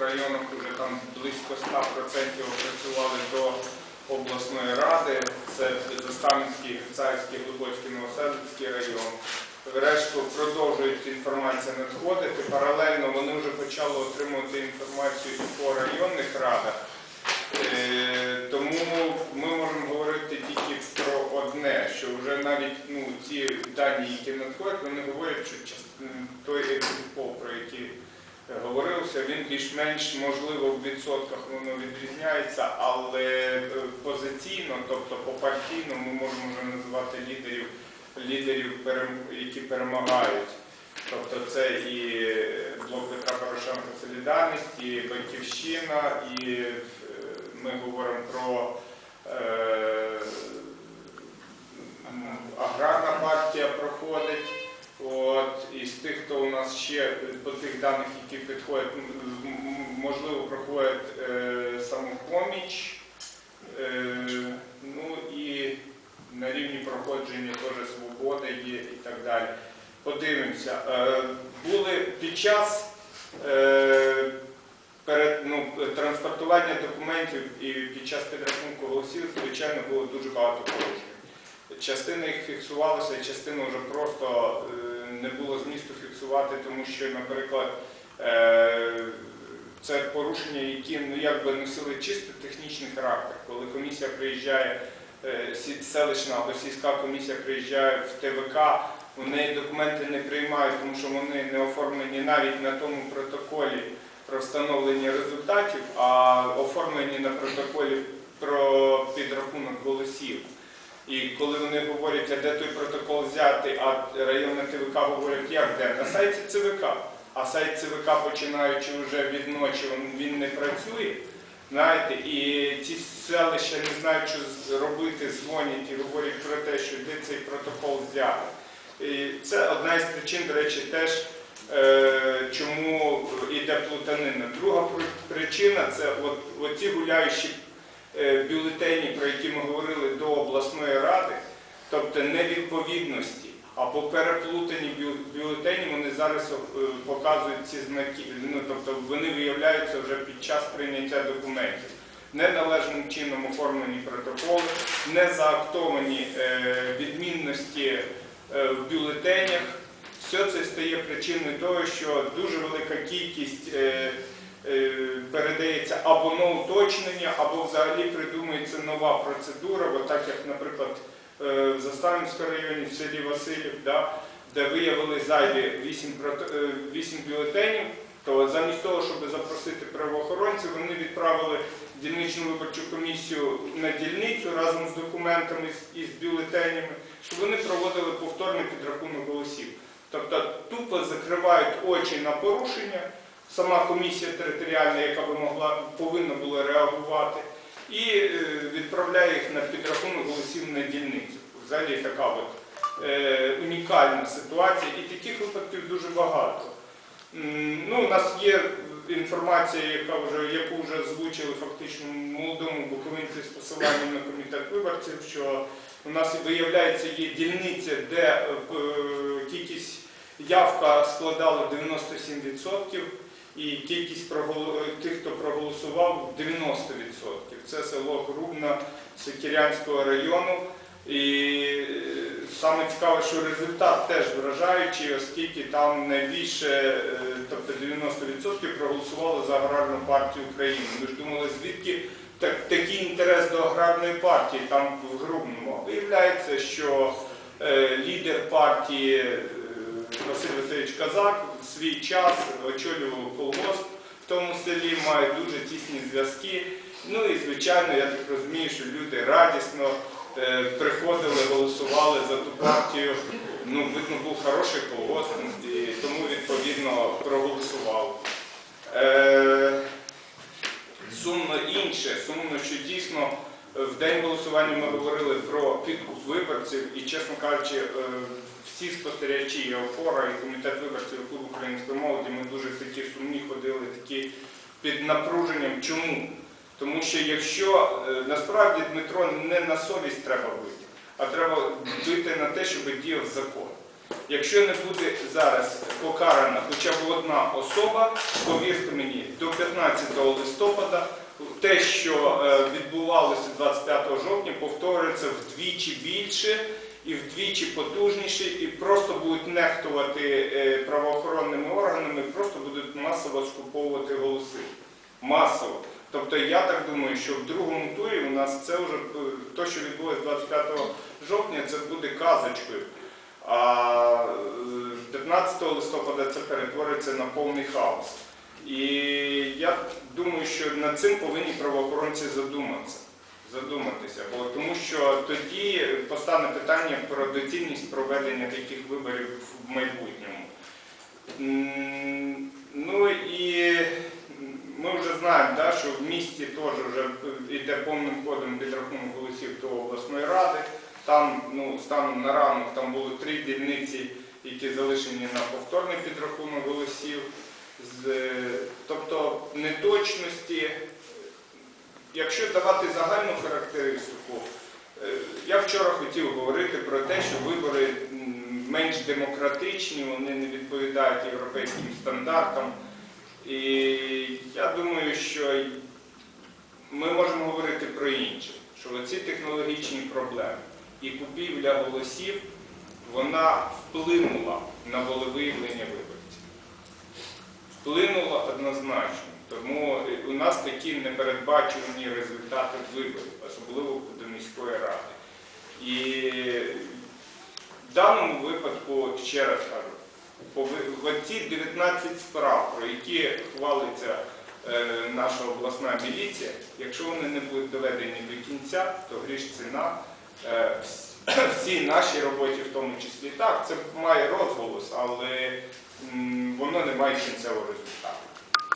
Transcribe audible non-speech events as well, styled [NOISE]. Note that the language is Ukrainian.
районах вже там близько 100% опрацювали до обласної ради. Це Заставницький, Грицарський, Глибоцький, Новоселицький район. Решту продовжують інформація надходити. Паралельно вони вже почали отримувати інформацію по районних радах. Е, Тому ми можемо говорити тільки про одне, що вже навіть ну, ці дані, які надходять, вони говорять, що част- м, той екзитпол, про який е, говорилося, він більш-менш можливо в відсотках воно відрізняється, але е, позиційно, тобто попартійно, ми можемо вже називати лідерів, лідерів, які перемагають. Тобто це і блок Петра Порошенка Солідарність, і Батьківщина, і е, ми говоримо про е, аграрна партія проходить. От, із тих, хто у нас ще по тих даних, які підходять, можливо, проходить е, самопоміч. Е, ну і на рівні проходження теж свобода є і так далі. Подивимося. Е, були під час е, перед ну, транспортування документів і під час підрахунку голосів, звичайно, було дуже багато порушень. Частина їх фіксувалася, частина вже просто е, не було змісту фіксувати, тому що, наприклад, е, це порушення, які ну, якби носили чисто технічний характер. Коли комісія приїжджає, е, селищна або сільська комісія приїжджає в ТВК, вони документи не приймають, тому що вони не оформлені навіть на тому протоколі про встановлення результатів, а оформлені на протоколі про підрахунок голосів. І коли вони говорять, де той протокол взяти, а районна ТВК говорять, як де? На сайті ЦВК. А сайт ЦВК, починаючи вже від ночі, він, не працює. Знаєте, і ці селища не знають, що робити, дзвонять і говорять про те, що де цей протокол взяти. І це одна із причин, до речі, теж е, чому йде плутанина. Друга причина це от, оці гуляючі бюлетені, про які ми говорили до обласної ради, тобто невідповідності або переплутані бюлетені, вони зараз е, показують ці знаки, ну, тобто вони виявляються вже під час прийняття документів. Неналежним чином оформлені протоколи, не заактовані е, відмінності е, в бюлетенях. Все це стає причиною того, що дуже велика кількість е, е, передається або на уточнення, або взагалі придумується нова процедура, от так як, наприклад, е, в Заставницькому районі, в селі Васильів, де виявили зайві 8, е, 8 бюлетенів, то замість того, щоб запросити правоохоронців, вони відправили дільничну виборчу комісію на дільницю разом з документами і з бюлетенями, щоб вони проводили повторний підрахунок голосів. Тобто тупо закривають очі на порушення, сама комісія територіальна, яка би могла повинна була реагувати, і е, відправляє їх на підрахунок голосів на дільницю. Взагалі така от е, унікальна ситуація, і таких випадків дуже багато. Ну, у нас є інформація, яка вже, яку вже озвучили фактично молодому буковинці з посиланням на комітет виборців, що у нас виявляється є дільниця, де е, кількість явка складала 97%, і кількість проголо- тих, хто проголосував, 90%. Це село Грубна Сокірянського району. І е, саме цікаве, що результат теж вражаючий, оскільки там найбільше, е, тобто 90% проголосували за аграрну партію України. Ми ж думали, звідки так, такий інтерес до аграрної партії там в Грубному. Виявляється, що е, лідер партії е, Василь Васильович Казак в свій час очолював колгосп в тому селі, має дуже тісні зв'язки. Ну і звичайно, я так розумію, що люди радісно е, приходили, голосували за ту партію. Ну, видно, був хороший колгосп, і тому відповідно проголосував. Е, Сумно інше, сумно, що дійсно в день голосування ми говорили про підкуп виборців і, чесно кажучи, е, всі спостерігачі, і опора, і комітет виборців і клуб української молоді, ми дуже в такі сумні ходили, такі під напруженням. Чому? Тому що якщо е, насправді Дмитро не на совість треба бити, а треба бити на те, щоб діяв закон. Якщо не буде зараз покарана хоча б одна особа, повірте мені, до 15 листопада те, що е, відбувалося 25 жовтня, повториться вдвічі більше і вдвічі потужніше, і просто будуть нехтувати е, правоохоронними органами, просто будуть масово скуповувати голоси. Масово. Тобто я так думаю, що в другому турі у нас це вже е, те, що відбулося 25 жовтня, це буде казочкою. А е, 15 листопада це перетвориться на повний хаос. І я думаю, що над цим повинні правоохоронці задуматися. Задуматися, бо тому що тоді постане питання про доцільність проведення таких виборів в майбутньому. Ну і ми вже знаємо, да, що в місті теж вже йде повним ходом підрахунок голосів до обласної ради. Там ну, станом на ранок там було три дільниці, які залишені на повторний підрахунок голосів. З, тобто неточності. Якщо давати загальну характеристику, е, я вчора хотів говорити про те, що вибори менш демократичні, вони не відповідають європейським стандартам. І я думаю, що ми можемо говорити про інше, що ці технологічні проблеми і купівля голосів, вона вплинула на волевиявлення виборців. Вплинула однозначно. Тому у нас такі непередбачувані результати виборів, особливо до міської ради. І в даному випадку, ще раз кажу, в оці 19 справ, про які хвалиться е, наша обласна міліція, якщо вони не будуть доведені до кінця, то гріш ціна е, [CLEARS THROAT] всій нашій роботі, в тому числі так, це має розголос, але воно не має кінцевого результату.